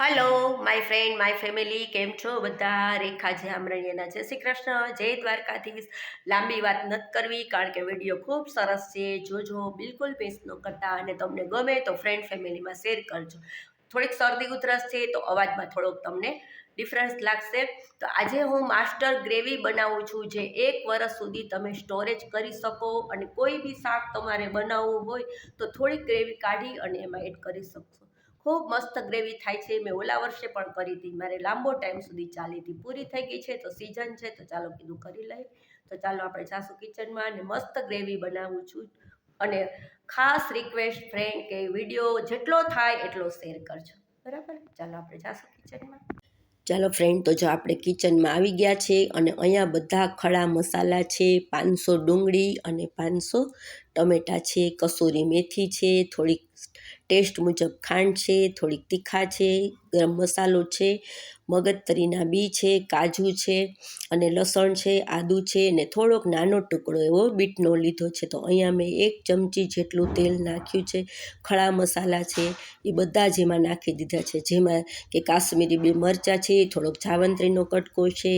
Hello my friend my family કેમ છો બધા? રેખા જે આમરણીયાના. જય શ્રી કૃષ્ણ, જય દ્વારકાધીશ. લાંબી વાત નથી કરવી, કારણ કે વીડિયો ખૂબ સરસ છે. જોજો, બિલકુલ મિસ ન કરતા અને તમને ગમે તો ફ્રેન્ડ ફેમિલીમાં શેર કરજો. થોડીક શરદી ઉધરસ છે તો અવાજમાં થોડોક તમને ડિફરન્સ લાગશે. તો આજે હું માસ્ટર ગ્રેવી બનાવું છું, જે એક વર્ષ સુધી તમે સ્ટોરેજ કરી શકો અને કોઈ બી શાક તમારે બનાવવું હોય તો થોડીક ગ્રેવી કાઢી અને એમાં એડ કરી શકશો. ખૂબ મસ્ત ગ્રેવી થાય છે, મેં ઓલા વર્ષે પણ કરી હતી. મારે લાંબો ટાઈમ સુધી ચાલી હતી. પૂરી થઈ ગઈ છે, તો સિઝન છે, તો ચાલો કીધું કરી લઈ તો ચાલો આપણે જાસુ કિચનમાં અને મસ્ત ગ્રેવી બનાવું છું. અને ખાસ રિક્વેસ્ટ ફ્રેન્ડ કે વીડિયો જેટલો થાય એટલો શેર કરજો. બરાબર? ચાલો આપણે જાસુ કિચનમાં ચાલો ફ્રેન્ડ તો જો આપણે કિચનમાં આવી ગયા છે અને અહીંયા બધા ખડા મસાલા છે, પાંચસો ડુંગળી અને પાંચસો ટમેટાં છે, કસૂરી મેથી છે, થોડીક ટેસ્ટ મુજબ ખાંડ છે, થોડીક તીખા છે, ગરમ મસાલો છે, મગજતરીના બી છે, કાજુ છે અને લસણ છે, આદું છે ને થોડોક નાનો ટુકડો એવો બીટનો લીધો છે. તો અહીંયા મેં એક ચમચી જેટલું તેલ નાખ્યું છે ખડા મસાલા છે, એ બધા જ એમાં નાખી દીધા છે. જેમાં કે કાશ્મીરી બે મરચાં છે, થોડોક જાવંત્રીનો કટકો છે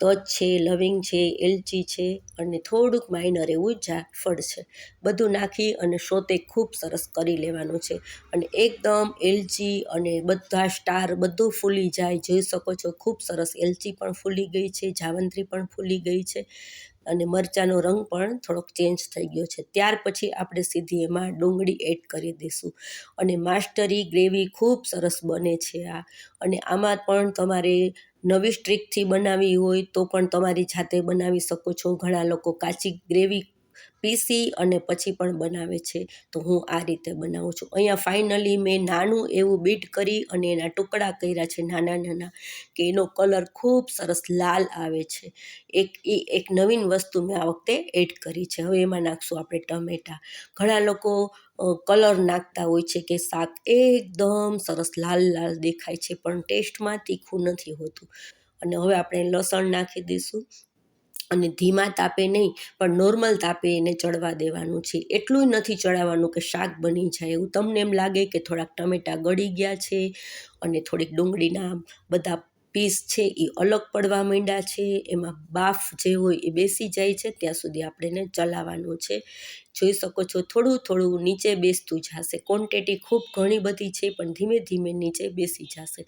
તજ છે, લવિંગ છે, એલચી છે અને થોડુંક માઇનર એવું જાફળ છે. બધું નાખી અને શોતે ખૂબ સરસ કરી લેવાનું છે. અને એકદમ એલચી અને બધા સ્ટાર બધું ફૂલી જાય. જોઈ શકો છો, ખૂબ સરસ એલચી પણ ફૂલી ગઈ છે, જાવંત્રી પણ ફૂલી ગઈ છે. અને મરચાંનો રંગ પણ થોડોક ચેન્જ થઈ ગયો છે. ત્યાર પછી આપણે સીધી એમાં ડુંગળી એડ કરી દઈશું. અને માસ્ટરી ગ્રેવી ખૂબ સરસ બને છે આ. અને આમાં પણ તમારે નવી સ્ટ્રીકથી બનાવી હોય તો પણ તમારી જાતે બનાવી શકો છો. ઘણા લોકો કાચી ગ્રેવી પીસી અને પછી પણ બનાવે છે, તો હું આ રીતે બનાવું છું. અહીંયા ફાઇનલી મેં નાનું એવું બીટ કરી અને એના ટુકડા કર્યા છે નાના નાના, કે એનો કલર ખૂબ સરસ લાલ આવે છે. એક, એ એક નવીન વસ્તુ મેં આ વખતે એડ કરી છે. હવે એમાં નાખશું આપણે ટમેટાં. ઘણા લોકો કલર નાખતા હોય છે કે શાક એકદમ સરસ લાલ લાલ દેખાય છે, પણ ટેસ્ટમાં તીખું નથી હોતું. અને હવે આપણે લસણ નાખી દઈશું. અને ધીમા તાપે નહીં, પણ નોર્મલ તાપે એને ચડવા દેવાનું છે. એટલું નથી ચડાવવાનું કે શાક બની જાય. એવું તમને એમ લાગે કે થોડાક ટમેટાં ગળી ગયા છે અને થોડીક ડુંગળીના બધા પીસ છે એ અલગ પડવા માંડ્યા છે, એમાં બાફ જે હોય એ બેસી જાય છે, ત્યાં સુધી આપણે એને ચલાવવાનું છે. જોઈ શકો છો થોડું થોડું નીચે બેસતું જશે. ક્વોન્ટિટી ખૂબ ઘણી બધી છે, પણ ધીમે ધીમે નીચે બેસી જશે.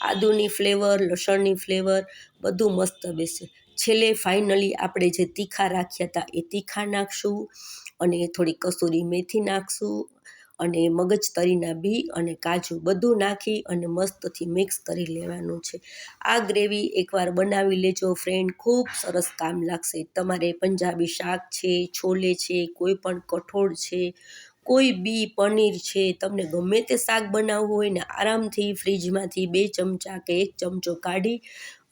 આદુની ફ્લેવર લસણની ફ્લેવર બધું મસ્ત બેસે. છેલ્લે ફાઇનલી આપણે જે તીખા રાખ્યા હતા એ તીખા નાખશું અને થોડી કસૂરી મેથી નાખશું અને મગજ તરીના બી અને કાજુ બધું નાખી અને મસ્તથી મિક્સ કરી લેવાનું છે. આ ગ્રેવી એકવાર બનાવી લેજો ફ્રેન્ડ ખૂબ સરસ કામ લાગશે. તમારે પંજાબી શાક છે, છોલે છે, કોઈ પણ કઠોળ છે, કોઈ બી પનીર છે, તમને ગમે તે શાક બનાવવું હોય ને આરામથી ફ્રીજમાંથી બે ચમચા કે એક ચમચો કાઢી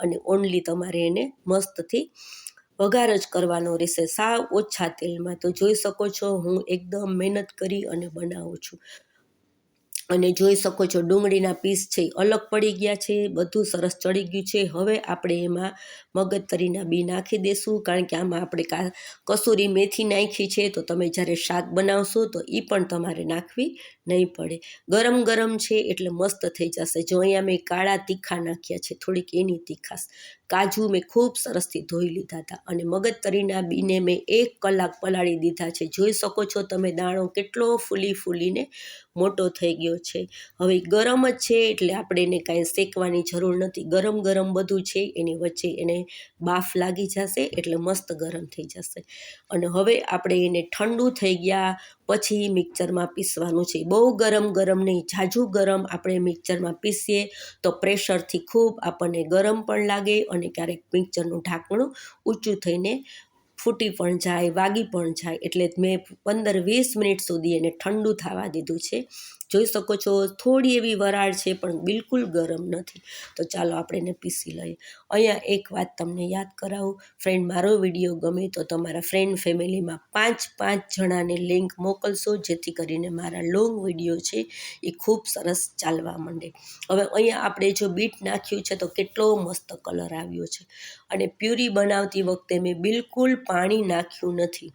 અને ઓનલી તમારે એને મસ્તથી વઘાર જ કરવાનો રહેશે. સાવ ઓછા તેલમાં તો જોઈ શકો છો હું એકદમ મહેનત કરી અને બનાવું છું. અને જોઈ શકો છો ડુંગળીના પીસ છે અલગ પડી ગયા છે, બધું સરસ ચડી ગયું છે. હવે આપણે એમાં મગજતરીના બી નાખી દઈશું કારણ કે આમાં આપણે કસૂરી મેથી નાખી છે, તો તમે જ્યારે શાક બનાવશો તો એ પણ તમારે નાખવી નહીં પડે. ગરમ ગરમ છે એટલે મસ્ત થઈ જશે. જો અહીંયા મેં કાળા તીખા નાખ્યા છે, થોડીક એની તીખાશ કાજુ મેં ખૂબ સરસથી ધોઈ લીધા હતા અને મગજતરીના બીને મેં એક કલાક પલાળી દીધા છે. જોઈ શકો છો તમે દાણો કેટલો ફૂલી ફૂલીને મોટો થઈ ગયો છે. હવે ગરમ જ છે એટલે આપણે એને કાંઈ શેકવાની જરૂર નથી. ગરમ ગરમ બધું છે એની વચ્ચે એને બાફ લાગી જશે એટલે મસ્ત ગરમ થઈ જશે. અને હવે આપણે એને ઠંડુ થઈ ગયા પછી મિક્સરમાં પીસવાનું છે. બહુ ગરમ ગરમ નહીં ઝાઝું ગરમ આપણે મિક્સરમાં પીસીએ તો પ્રેશરથી ખૂબ આપણને ગરમ પણ લાગે અને ક્યારેક મિક્સરનું ઢાંકણું ઊંચું થઈને ફૂટી પણ જાય, વાગી પણ જાય, એટલે મેં પંદર વીસ મિનિટ સુધી એને ઠંડુ થવા દીધું છે. જોઈ શકો છો, થોડી એવી વરાળ છે, પણ બિલકુલ ગરમ નથી. તો ચાલો આપણે એને પીસી લઈએ. અહીંયા એક વાત તમને યાદ કરાવું. ફ્રેન્ડ, મારો વીડિયો ગમે તો તમારા ફ્રેન્ડ ફેમિલીમાં પાંચ પાંચ જણાને લિંક મોકલશો, જેથી કરીને મારા લોંગ વીડિયો છે એ ખૂબ સરસ ચાલવા માંડે. હવે અહીંયા આપણે જો બીટ નાખ્યું છે, તો કેટલો મસ્ત કલર આવ્યો છે. અને પ્યુરી બનાવતી વખતે મેં બિલકુલ પાણી નાખ્યું નથી.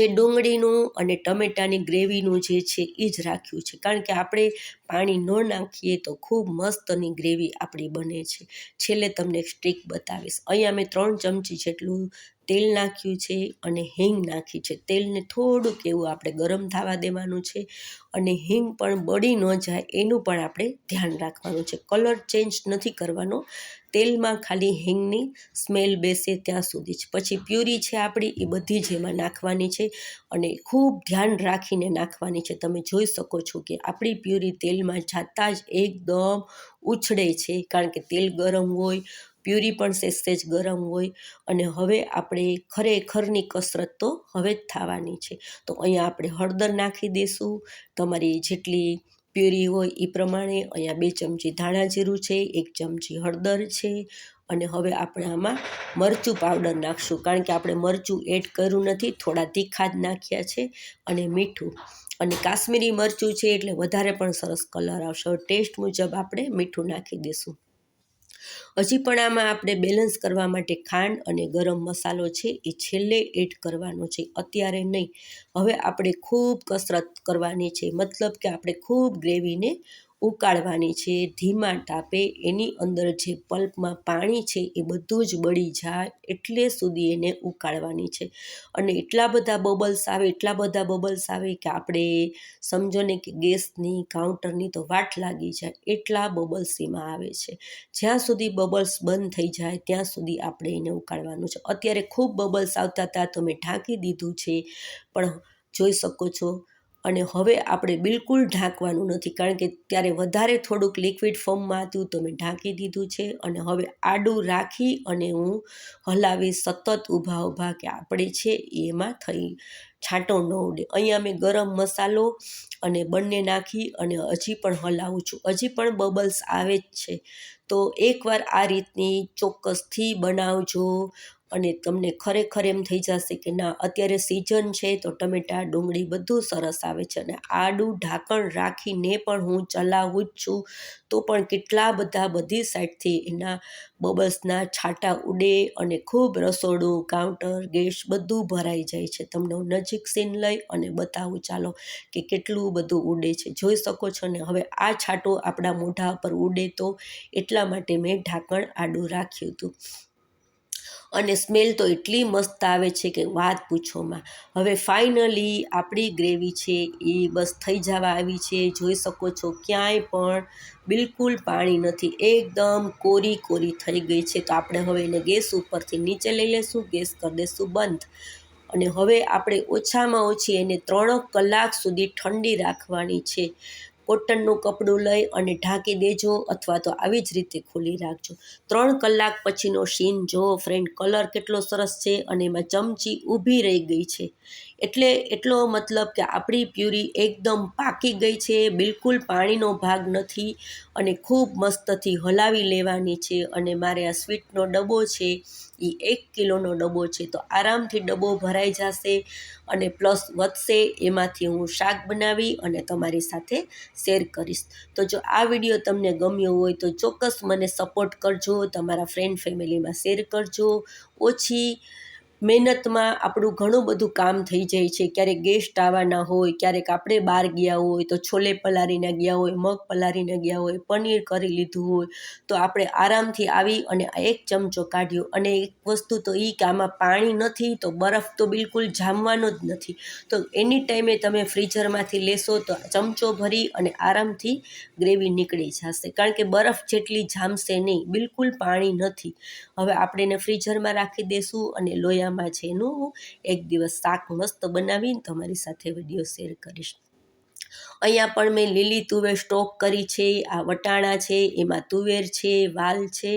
જે ડુંગળીનું અને ટમેટાની ગ્રેવીનું જે છે, એ જ રાખ્યું છે. કારણ કે આપણે પાણી ન નાખીએ તો ખૂબ મસ્તની ગ્રેવી આપણી બને છે. છેલ્લે તમને સ્ટ્રીક બતાવીશ. અહીંયા મેં ત્રણ ચમચી જેટલું તેલ નાખ્યું છે અને હિંગ નાખી છે. તેલને થોડુંક એવું આપણે ગરમ થવા દેવાનું છે અને હિંગ પણ બળી ન જાય એનું પણ આપણે ધ્યાન રાખવાનું છે. કલર ચેન્જ નથી કરવાનો. તેલમાં ખાલી હિંગની સ્મેલ બેસે ત્યાં સુધી જ. પછી પ્યુરી છે આપણી, એ બધી જ એમાં નાખવાની છે અને ખૂબ ધ્યાન રાખીને નાખવાની છે. તમે જોઈ શકો છો કે આપણી પ્યુરી તેલમાં જાતા જ એકદમ ઉછળે છે, કારણ કે તેલ ગરમ હોય, પ્યુરી પણ સેજ ગરમ હોય અને હવે આપણે ખરેખરની કસરત તો હવે જ થવાની છે. તો અહીંયા આપણે હળદર નાખી દઈશું તમારી જેટલી પ્યુરી હોય એ પ્રમાણે અહીંયા બે ચમચી ધાણા જીરું છે, એક ચમચી હળદર છે અને હવે આપણે આમાં મરચું પાવડર નાખશું. કારણ કે આપણે મરચું એડ કર્યું નથી, થોડા તીખા જ નાખ્યા છે અને મીઠું. અને કાશ્મીરી મરચું છે એટલે વધારે પણ સરસ કલર આવશે. ટેસ્ટ મુજબ આપણે મીઠું નાખી દઈશું. હજી પણ આમાં આપણે બેલેન્સ કરવા માટે ખાંડ અને ગરમ મસાલો છે એ છેલ્લે એડ કરવાનો છે. અત્યારે નહીં. હવે આપણે ખૂબ કસરત કરવાની છે. મતલબ કે આપણે ખૂબ ગ્રેવીને ઉકાળવાની છે, ધીમા તાપે એની અંદર જે પલ્પમાં પાણી છે એ બધું જ બળી જાય એટલે સુધી એને ઉકાળવાની છે. અને એટલા બધા બબલ્સ આવે, એટલા બધા બબલ્સ આવે કે આપણે સમજો ને કે ગેસની, કાઉન્ટરની તો વાટ લાગી જાય, એટલા બબલ્સ એમાં આવે છે. જ્યાં સુધી બબલ્સ બંધ થઈ જાય, ત્યાં સુધી આપણે એને ઉકાળવાનું છે. અત્યારે ખૂબ બબલ્સ આવતા હતા તો મેં ઢાંકી દીધું છે, પણ જોઈ શકો છો અને હવે આપણે બિલકુલ ઢાંકવાનું નથી, કારણ કે ત્યારે વધારે થોડુંક લિક્વિડ ફોર્મમાં હતું તો મેં ઢાંકી દીધું છે. અને હવે આડું રાખી અને હું હલાવી સતત ઊભા ઊભા કે આપણે છે એમાં થઈ છાંટો ન ઉડે. અહીંયા મેં ગરમ મસાલો અને બંને નાખી અને હજી પણ હલાવું છું. હજી પણ બબલ્સ આવે જ છે. તો એકવાર આ રીતની ચોક્કસથી બનાવજો. અને તમને ખરેખર એમ થઈ જશે કે ના, અત્યારે સિઝન છે તો ટમેટાં, ડુંગળી બધું સરસ આવે છે અને આડું ઢાંકણ રાખીને પણ હું ચલાવું જ છું. તો પણ કેટલા બધા બધી સાઈડથી એના બબલ્સના છાંટા ઉડે અને ખૂબ રસોડું, કાઉન્ટર, ગેસ બધું ભરાઈ જાય છે. તમને હું નજીક સીન લઈ અને બતાવું ચાલો કે કેટલું બધું ઉડે છે. જોઈ શકો છો ને, હવે આ છાંટો આપણા મોઢા પર ઉડે તો એટલા માટે મેં ઢાંકણ આડું રાખ્યું હતું. અને સ્મેલ તો એટલી મસ્ત આવે છે કે વાત પૂછોમાં. હવે ફાઇનલી આપણી ગ્રેવી છે એ બસ થઈ જવા આવી છે. જોઈ શકો છો ક્યાંય પણ બિલકુલ પાણી નથી. એકદમ કોરી કોરી થઈ ગઈ છે. તો આપણે હવે એને ગેસ ઉપરથી નીચે લઈ લેશું, ગેસ કરી દઈશું બંધ. અને હવે આપણે ઓછામાં ઓછી એને ત્રણ કલાક સુધી ઠંડી રાખવાની છે. કોટનનું કપડું લઈ અને ઢાંકી દેજો અથવા તો આવી જ રીતે ખોલી રાખજો. ત્રણ કલાક પછીનો સીન, જો ફ્રેન્ડ કલર કેટલો સરસ છે અને એમાં ચમચી ઊભી રહી ગઈ છે. એટલે એટલો મતલબ કે આપણી પ્યુરી એકદમ પાકી ગઈ છે, બિલકુલ પાણીનો ભાગ નથી અને ખૂબ મસ્તથી હલાવી લેવાની છે અને મારે આ સ્વીટનો ડબ્બો છે, એ એક કિલોનો ડબ્બો છે, તો આરામથી ડબ્બો ભરાઈ જશે અને પ્લસ વધશે એમાંથી હું શાક બનાવી અને તમારી સાથે શેર કરીશ. તો જો આ વીડિયો તમને ગમ્યો હોય તો ચોક્કસ મને સપોર્ટ કરજો, તમારા ફ્રેન્ડ ફેમિલીમાં શેર કરજો. ઓછી મહેનતમાં આપણું ઘણું બધું કામ થઈ જાય છે. ક્યારેક ગેસ્ટ આવવાના હોય, ક્યારેક આપણે બહાર ગયા હોય તો છોલે પલાળીને ગયા હોય, મગ પલાળીને ગયા હોય, પનીર કરી લીધું હોય તો આપણે આરામથી આવી અને એક ચમચો કાઢ્યો. અને એક વસ્તુ તો એ કે આમાં પાણી નથી તો બરફ તો બિલકુલ જામવાનો જ નથી. તો એની ટાઈમે તમે ફ્રીઝરમાંથી લેશો તો ચમચો ભરી અને આરામથી ગ્રેવી નીકળી જશે. કારણ કે બરફ જેટલી જામશે નહીં, બિલકુલ પાણી નથી. હવે આપણે એને ફ્રીઝરમાં રાખી દઈશું અને લોયા મહિનામાં છે એનું એક દિવસ શાક મસ્ત બનાવીને તમારી સાથે વીડિયો શેર કરીશ. અહીંયા પણ મેં લીલી તુવેર સ્ટોક કરી છે, આ વટાણા છે, એમાં તુવેર છે, વાલ છે